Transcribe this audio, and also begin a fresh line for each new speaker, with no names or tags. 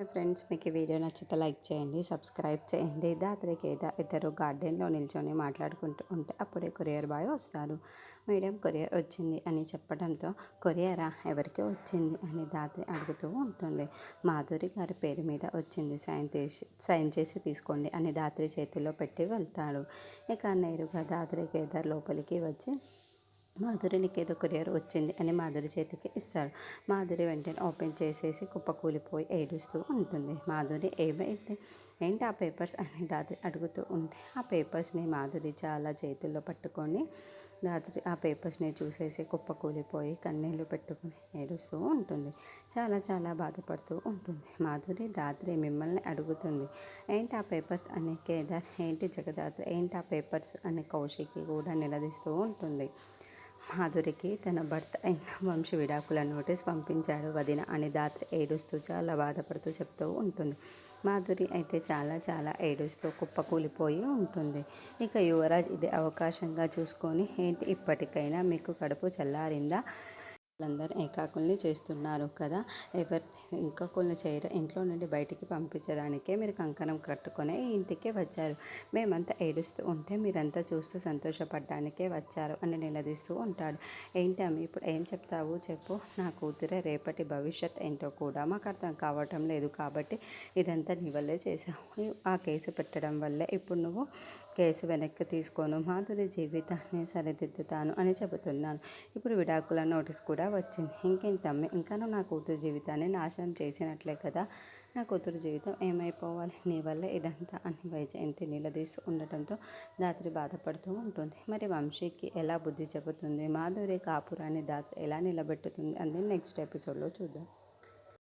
Friends మీకు ఈ video నచ్చితే లైక్ చేయండి సబ్స్క్రైబ్ చేయండి. దాత్రికి ఏదో ఇద్దరు గార్డెన్లో నిల్చొని మాట్లాడుకుంటూ ఉంటే అప్పుడే కొరియర్ బాయ్ వస్తారు మేడం కొరియర్ వచ్చింది అని చెప్పడంతో కొరియరా ఎవరికి వచ్చింది? అని దాత్రి అడుగుతూ ఉంటుంది. మాధురి గారి పేరు మీద వచ్చింది సైన్ చేసి సైన్ చేసి తీసుకోండి అని దాత్రి చేతిలో పెట్టి వెళ్తాడు. ఇక నేరుగా దాత్రి కేదార్ లోపలికి వచ్చి మాధురి నీకు ఏదో కొరియర్ వచ్చింది అని మాధురి చేతికి ఇస్తాడు. మాధురి వెంటనే ఓపెన్ చేసేసి కుప్పకూలిపోయి ఏడుస్తూ ఉంటుంది. మాధురి ఏమైతే ఏంటి ఆ పేపర్స్ అని దాది అడుగుతూ ఉంటే ఆ పేపర్స్ని మాధురి చాలా చేతుల్లో పట్టుకొని దాది ఆ పేపర్స్ని చూసేసి కుప్పకూలిపోయి కన్నీళ్ళు పెట్టుకుని ఏడుస్తూ ఉంటుంది. చాలా చాలా బాధపడుతూ ఉంటుంది. మాధురి దాత్రి మిమ్మల్ని అడుగుతుంది ఏంటి ఆ పేపర్స్ అని కేదార్ ఏంటి జగదాత్రి ఏంటి ఆ పేపర్స్ అని కౌశికి కూడా నిలదీస్తూ ఉంటుంది. మాధురికి తన భర్త అయిన వంశ విడాకుల నోటీస్ పంపించాడు. వదిన అని దాత్రి ఏడుస్తూ చాలా బాధపడుతూ చెప్తూ ఉంటుంది. మాధురి అయితే చాలా చాలా ఏడుస్తూ కుప్పకూలిపోయి ఉంటుంది. ఇక యువరాజ్ ఇది అవకాశంగా చూసుకొని ఏంటి ఇప్పటికైనా మీకు కడుపు చల్లారిందా? వాళ్ళందరూ ఏకాకుల్ని చేస్తున్నారు కదా. ఎవరు ఏకాకుల్ని చేయడం ఇంట్లో నుండి బయటికి పంపించడానికే మీరు కంకణం కట్టుకొని ఇంటికే వచ్చారు. మేమంతా ఏడుస్తూ ఉంటే మీరంతా చూస్తూ సంతోషపడడానికే వచ్చారు అని నిలదీస్తూ ఉంటాడు. ఏంటి ఇప్పుడు ఏం చెప్తావు? చెప్పు. నా కూతురే రేపటి భవిష్యత్ ఏంటో కూడా మాకు అర్థం కావటం లేదు కాబట్టి ఇదంతా నీ వల్లే చేసావు ఆ కేసు పెట్టడం వల్లే ఇప్పుడు నువ్వు కేసు వెనక్కి తీసుకోను. మాధురి జీవితాన్ని సరిదిద్దుతాను అని చెబుతున్నాను. ఇప్పుడు విడాకుల నోటీస్ కూడా వచ్చింది. ఇంకేంటమ్మ ఇంకా నా కూతురు జీవితాన్ని నాశనం చేసినట్లే కదా. నా కూతురు జీవితం ఏమైపోవాలి? నీ వల్ల ఇదంతా అని వైజయంతి నిలదీస్తూ ఉండటంతో దాత్రి బాధపడుతూ ఉంటుంది. మరి వంశీకి ఎలా బుద్ధి చెబుతుంది? మాధురి కాపురాన్ని దాత్రి ఎలా నిలబెట్టుతుంది? అనేది నెక్స్ట్ ఎపిసోడ్లో చూద్దాం.